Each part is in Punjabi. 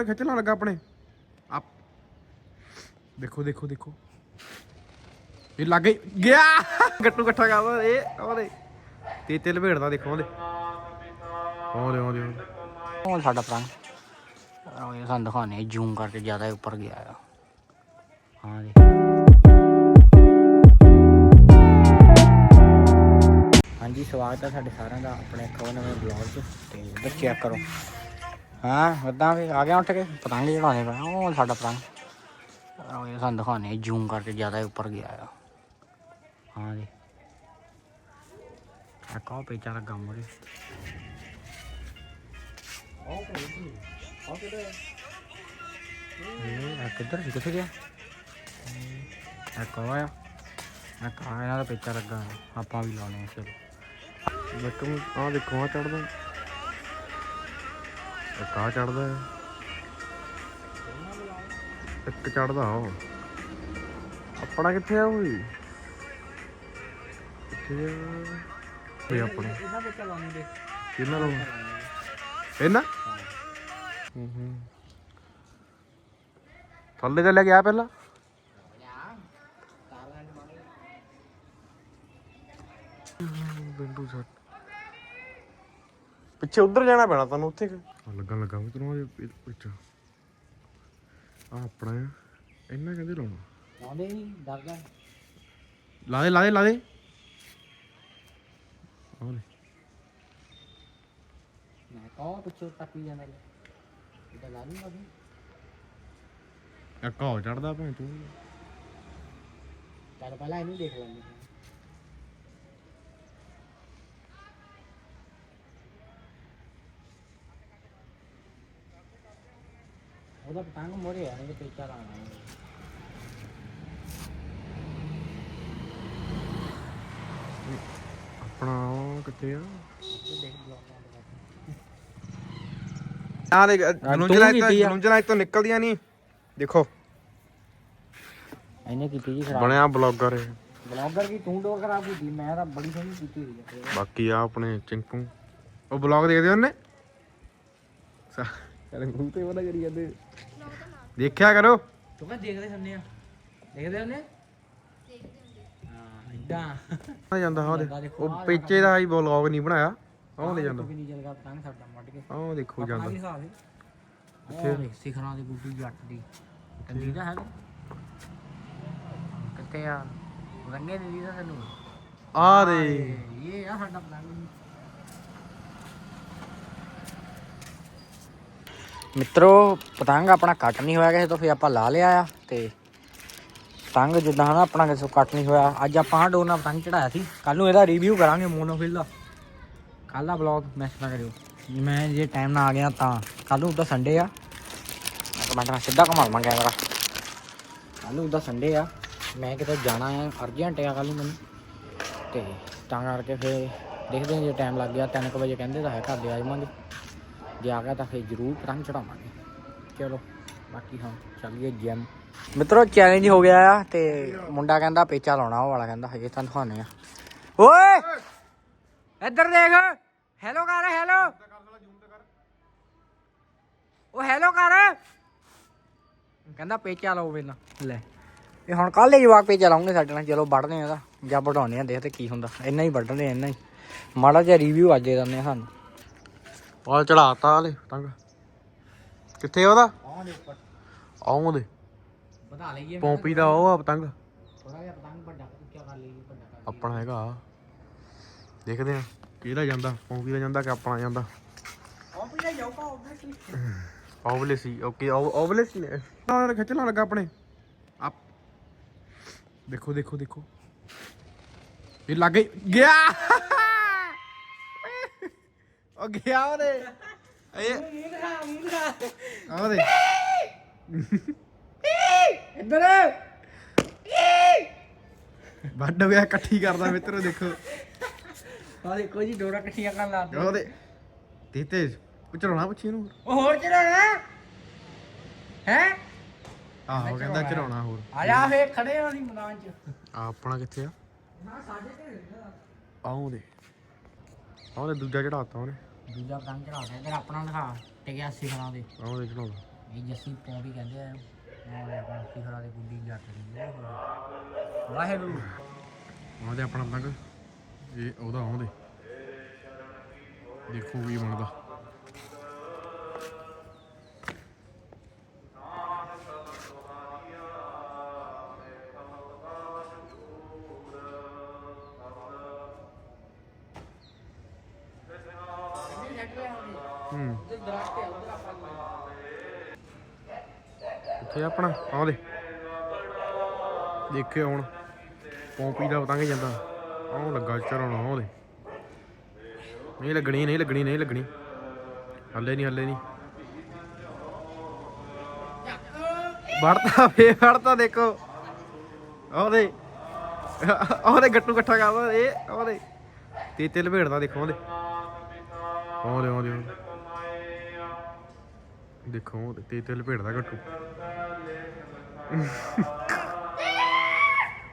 ਨਾਲ ਖਿੱਚਣ ਲੱਗਾ ਆਪਣੇ। ਆਪ। ਦੇਖੋ ਦੇਖੋ ਦੇਖੋ। ਇਹ ਲੱਗ ਗਿਆ! ਗੱਟੂ ਇਕੱਠਾ ਕਰਦਾ ਇਹ ਉਹਦੇ ਤੇ ਤੇ ਲਪੇੜਦਾ ਦੇਖੋ ਉਹਦੇ ਉਹਦੇ ਉਹਦੇ ਉਹ ਸਾਡਾ ਪ੍ਰਾਣ। ਉਹ ਇਹ ਸਾਨੂੰ ਦਿਖਾਣੇ ਜ਼ੂਮ ਕਰਕੇ ਜ਼ਿਆਦਾ ਉੱਪਰ ਗਿਆ ਆ। ਹਾਂ ਜੀ। ਹਾਂਜੀ, ਸਵਾਗਤ ਹੈ ਸਾਡੇ ਸਾਰਿਆਂ ਦਾ ਆਪਣੇ ਇੱਕ ਨਵੇਂ ਬਲੌਗ 'ਚ। ਤੇ ਚੈੱਕ ਕਰੋ। ਹਾਂ? ਵੱਦਾਂ ਵੀ ਆ ਗਿਆ ਉੱਠ ਕੇ? ਪਤੰਗ ਚੜਾਉਣੇ ਪਏ ਉਹ ਸਾਡਾ ਪ੍ਰਾਣ ਉਹ ਇਹ ਸਾਨੂੰ ਦਿਖਾਣੇ ਜ਼ੂਮ ਕਰਕੇ ਜ਼ਿਆਦਾ ਉੱਪਰ ਗਿਆ ਆ। ਹਾਂ ਜੀ। ਆ ਕੋ ਪੇਚਾ ਲੱਗਾ ਮੋਰੇ ਇਹ ਆ ਕਿੱਧਰ ਸੀ? ਕਿੱਥੇ ਗਿਆ? ਆ? ਕੋ ਆਇਆ ਆ? ਕਾ ਇਹਨਾਂ ਦਾ ਪੇਚਾ ਲੱਗਾ ਆਪਾਂ ਵੀ ਲਾਉਣੇ ਚਲੋ। ਇੱਕ ਆ ਦੇਖੋ ਆ ਚੜਦਾ ਇੱਕ ਆ ਚੜਦਾ ਇੱਕ ਚੜਦਾ ਉਹ। ਆਪਣਾ ਕਿੱਥੇ ਆ ਓਏ ਕਿੱਥੇ ਆ? ਓਏ ਆਪਣਾ। ਇਹਨਾਂ ਪੇਚਾ ਲਾਉਣੇ ਦੇ ਕਿੰਨਾ ਲੋ ਇਹਨਾਂ? ਹੂੰ ਹੂੰ। ਥੱਲੇ ਤੇ ਲੈ ਗਿਆ ਪਹਿਲਾਂ? ਬਿੰਦੂ ਸੱਟ ਪਿੱਛੇ ਉਧਰ ਜਾਣਾ ਪੈਣਾ ਤੁਹਾਨੂੰ, ਉੱਥੇ ਲੱਗਣ ਲੱਗਾ ਵੀ ਤੈਨੂੰ ਉਹਦੇ ਪਿੱਛੇ ਆ ਆਪਣਾ ਆ। ਇਹਨਾਂ ਕਹਿੰਦੇ ਲਾਉਣਾ। ਲਾਉਂਦੇ ਨਹੀਂ ਡਰਦਾ ਲਾ ਦੇ ਲਾ ਦੇ ਲਾ ਦੇ। ਆਹ ਲੈ। ਮੈਂ ਕਹੋ ਪਿੱਛੇ ਟੱਪੀ ਜਾਂਦਾ ਲੈ। ਇਹਦਾ ਲਾ ਲੂੰਗਾ ਵੀ। ਇੱਕ ਹੋ ਚੜਦਾ ਭੈਣ ਤੂੰ। ਚੱਲ ਪਹਿਲਾਂ ਇਹਨੂੰ ਦੇਖ ਲੈਂਦੇ ਹਾਂ। ਉਹਦਾ ਪਤੰਗ ਮੋਰੇ ਆ ਇਹਦੇ ਪੇਚਾ ਲਾਉਣਾ ਆਪਣਾ ਉਹ ਕਿੱਥੇ ਆ? ਆ ਦੇ ਤੂੰ ਗਲੁੰਜਲਾ ਕੀਤੀ ਆ। ਗਲੁੰਜਲਾ ਇੱਥੋਂ ਨਿਕਲਦੀਆਂ ਨਹੀਂ। ਦੇਖੋ। ਇਹਨੇ ਕੀਤੀ ਜੀ ਖਰਾਬ। ਬਣਿਆ ਬਲੌਗਰ ਇਹ। ਬਲੌਗਰ ਕੀ ਤੂੰ ਡੋਰ ਖਰਾਬ ਕੀਤੀ ਮੈਂ ਤਾਂ ਬੜੀ ਸੋਹਣੀ ਕੀਤੀ ਹੋਈ ਹੈ ਬਾਕੀ ਆ ਆਪਣੇ ਚਿੰਕੂ ਉਹ ਬਲੌਗ ਦੇਖਦੇ ਉਹਨੇ? ਸਾਰੇ ਮੂੰਹ ਤੇ ਉਹਦਾ ਕਰੀ ਜਾਂਦੇ। ਦੇਖਿਆ ਕਰੋ। ਤੂੰ ਕਹ ਦੇਖਦੇ ਹੁੰਨੇ ਆ। ਦੇਖਦੇ ਹੁੰਨੇ ਹਾਂ ਇਦਾਂ ਆ ਜਾਂਦਾ ਹਾਂ ਉਹ ਪੇਚੇ ਦਾ ਹੀ ਬਲੌਗ ਨਹੀਂ ਬਣਾਇਆ। ਆਹ ਦੇ ਜਾਂਦਾ ਵੀ ਨਹੀਂ ਜਲਗਾ ਪਤੰਗ ਸਾਡਾ ਮੱਡ ਕੇ। ਆਹ ਦੇਖੋ ਜਾਂਦਾ। ਵੀ ਹਿਸਾਬ ਹੈ ਕਿੱਥੇ ਸਿਖਰਾਂ ਦੀ ਬੂਟੀ ਜੱਟ ਦੀ। ਕੰਦੀ ਦਾ ਹੈ ਕਿੱਥੇ ਆ। ਰੰਗੇ ਦੀ ਦੀ ਸਾਨੂੰ ਆ ਦੇ। ਇਹ ਆ ਸਾਡਾ ਪਤੰਗ ਮਿੱਤਰੋ, ਪਤੰਗ ਆਪਣਾ ਕੱਟ ਨਹੀਂ ਹੋਇਆ ਕਿਸੇ ਤੋਂ, ਫਿਰ ਆਪਾਂ ਲਾ ਲਿਆ ਆ ਤੇ ਪਤੰਗ ਜਿੱਦਾਂ ਹਨਾ, ਆਪਣਾ ਕਿਸੇ ਤੋਂ ਕੱਟ ਨਹੀਂ ਹੋਇਆ। ਅੱਜ ਆਪਾਂ ਆਹ ਡੋਰ ਨਾਲ ਪਤੰਗ ਚੜਾਇਆ ਸੀ। ਕੱਲ ਨੂੰ ਇਹਦਾ ਰਿਵਿਊ ਕਰਾਂਗੇ ਮੋਨੋਫਿਲ ਦਾ ਕੱਲ ਦਾ ਬਲੌਗ ਮਿਸ ਨਾ ਕਰਿਓ। ਮੈਂ ਜੇ ਟਾਈਮ ਨਾ ਆ ਗਿਆ ਤਾਂ ਕੱਲ ਨੂੰ ਤਾਂ ਸੰਡੇ ਆ। ਇੱਕ ਨਾਲ ਸਿੱਧਾ ਘੁਮਾ ਕੈਮਰਾ ਕੱਲ ਨੂੰ ਤਾਂ ਸੰਡੇ ਆ। ਮੈਂ ਕਿਤੇ ਜਾਣਾ ਆ ਅਰਜੈਂਟ ਆ ਕੱਲ ਨੂੰ ਮੈਨੂੰ। ਤੇ ਤਾਂ ਕਰਕੇ ਫਿਰ ਦੇਖਦੇ ਹਾਂ ਜੇ ਟਾਈਮ ਲੱਗ ਗਿਆ 3 ਵਜੇ ਕਹਿੰਦੇ ਤਾਂ ਹੈ ਘਰ ਦੇ ਆ ਜਾਵਾਂਗੇ। ਜੇ ਆ ਗਿਆ ਤਾਂ ਫਿਰ ਜ਼ਰੂਰ ਪਤੰਗ ਚੜਾਵਾਂਗੇ। ਚਲੋ, ਬਾਕੀ ਹਾਂ ਚੱਲੀਏ ਜਿਮ ਮਿੱਤਰੋ ਚੈਲੰਜ ਹੋ ਗਿਆ ਆ ਤੇ ਮੁੰਡਾ ਕਹਿੰਦਾ ਪੇਚਾ ਲਾਉਣਾ, ਉਹ ਵਾਲਾ ਕਹਿੰਦਾ, ਹਜੇ ਤਾਂ ਦਿਖਾਉਣੇ ਆ। ਓਏ! ਇੱਧਰ ਦੇਖ। ਹੈਲੋ ਕਰ ਹੈਲੋ ਉਹ ਹੈਲੋ ਕਰ। ਕਹਿੰਦਾ ਪੇਚਾ ਲਾਓ ਵੇਲਾ ਲੈ। ਇਹ ਹੁਣ ਕੱਲ ਹੀ ਜਵਾਕ ਪੇਚਾ ਲਾਉਂਗੇ ਸਾਡੇ ਨਾਲ। ਚਲੋ ਵੱਢਦੇ ਆ ਇਹਦਾ। ਜਾਂ ਵਢਾਉਣੇ ਆ ਦੇਖਦੇ ਕੀ ਹੁੰਦਾ। ਇੰਨਾ ਹੀ ਵੱਢਦੇ ਆ, ਇੰਨਾ ਹੀ। ਮਾੜਾ ਜਿਹਾ ਰਿਵਿਊ ਅੱਜ ਦੇ ਦਿੰਦੇ ਆ ਸਾਨੂੰ। ਪਾਲ ਚੜਾਤਾ ਹਲੇ ਤੰਗ। ਕਿੱਥੇ ਉਹਦਾ? ਦੇ ਉੱਪਰ। ਆਉਂ ਦੇ ਵਧਾ ਲਈਏ। ਪੌਂਪੀ ਦਾ ਉਹ ਆ ਪਤੰਗ। ਥੋੜਾ ਜਿਹਾ ਪਤੰਗ ਵੱਡਾ ਉੱਚਾ ਕਰ ਲਈਏ ਵੱਡਾ ਕਰ ਆਪਣਾ ਹੈਗਾ ਦੇਖਦੇ ਆ ਕਿਹਦਾ ਜਾਂਦਾ ਪੌਂਪੀ ਦਾ ਜਾਂਦਾ ਕਿ ਆਪਣਾ ਜਾਂਦਾ। ਪੌਂਪੀ ਦਾ ਜਾਊਗਾ ਆਬਵੀਅਸਲੀ ਓਵਲੇਸੀ ਓਕੇ ਓਵਲੇਸੀ ਨੇ ਨਾਲ ਖਿੱਚਣ ਲੱਗਾ ਆਪਣੇ। ਆਪ। ਦੇਖੋ ਦੇਖੋ ਦੇਖੋ। ਇਹ ਲੱਗ ਗਿਆ। ਉਹ ਗਿਆ ਉਹਦੇ। ਇਹ ਉਹਦੇ। ਇੱਧਰ। ਵੱਡ ਵਿਆ ਇਕੱਠੀ ਕਰਦਾ ਮਿੱਤਰੋ ਦੇਖੋ। ਆ ਦੇਖੋ ਜੀ ਡੋਰਾ ਇਕੱਠੀਆਂ ਕਰਨ ਲੱਗ ਪਏ। ਉਹਦੇ। ਤੇ ਤੇ ਚੜਾਉਣਾ ਪੁੱਛੀ ਇਹਨੂੰ ਉਹ ਹੋਰ ਚੜਾਣਾ ਹੈ? ਆਹੋ ਕਹਿੰਦਾ ਚੜਾਉਣਾ ਹੋਰ। ਆ। ਜਾ ਫੇ ਖੜੇ ਆ ਅਸੀਂ ਮੈਦਾਨ 'ਚ। ਆ ਆਪਣਾ ਕਿੱਥੇ ਆ? ਨਾ ਸਾਡੇ ਤੇ ਆਉਂ ਦੇ ਆਉਂ ਦੇ ਦੂਜਾ ਚੜਾਤਾ ਉਹਨੇ। ਦੂਜਾ ਪਤੰਗ ਚੜਾ ਦੇ ਇੱਧਰ ਆਪਣਾ ਦਿਖਾ ਟਿਕਿਆ ਸਿਖਰਾਂ ਦੇ। ਆਉਂ ਦੇ ਚੜਾਉਂਦਾ ਇਹ ਜੱਸੀ ਪੌਂਦੀ ਕਹਿੰਦੇ ਆ ਉਹ ਆਪਣਾ ਕੀ ਖਰਾ ਦੇ ਗੁੱਡੀ ਜੱਟ ਦੀ। ਵਾਹਿਗੁਰੂ। ਆਉਂਦੇ ਆਪਣਾ ਪਤੰਗ ਇਹ ਉਹਦਾ ਆਉਂਦੇ ਦੇਖੋ ਕੀ ਬਣਦਾ। ਹੂੰ ਕਿੱਥੇ ਆਪਣਾ ਆਉਂਦੇ ਦੇਖਿਓ ਹੁਣ, ਪੌਂਪੀ ਦਾ ਪਤੰਗ ਜਾਂਦਾ। ਆਉਂ ਲੱਗਾ ਚੜਾਉਣਾ ਉਹਦੇ ਨਹੀਂ ਲੱਗਣੀ ਨਹੀਂ ਲੱਗਣੀ ਨਹੀਂ ਲੱਗਣੀ। ਹੱਲੇ ਨਹੀਂ ਹੱਲੇ ਨਹੀਂ। ਵੜਤਾ ਫੇ ਵੜਤਾ ਦੇਖੋ। ਉਹਦੇ ਉਹਦੇ ਗੱਟੂ ਇਕੱਠਾ ਕਰਦਾ, ਇਹ ਉਹਦੇ ਤੇ ਤੇ ਲਪੇੜਦਾ, ਦੇਖੋ ਉਹਦੇ ਉਹਦੇ ਉਹਦੇ। ਦੇਖੋ ਤੇ ਤੇ ਲਪੇੜਦਾ ਗੱਟੂ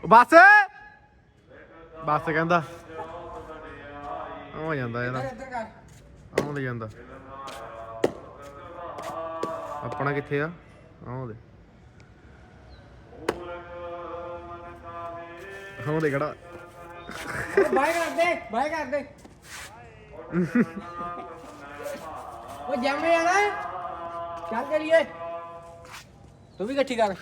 ਬਸ! ਬਸ ਕਹਿੰਦਾ। ਹੋ ਜਾਂਦਾ ਇਹਦਾ। ਆਉਂਦੇ ਜਾਂਦਾ। ਆਪਣਾ ਕਿੱਥੇ ਆ? ਆਉਂਦੇ ਆਉਂਦੇ ਖੜਾ। ਬਾਈ ਕਰ ਦੇ ਬਾਈ ਕਰ ਦੇ। ਉਹ ਜੰਮੇ ਜਾਣਾ। ਚੱਲ ਕਰੀਏ। ਤੂੰ ਵੀ ਇਕੱਠੀ ਕਰ।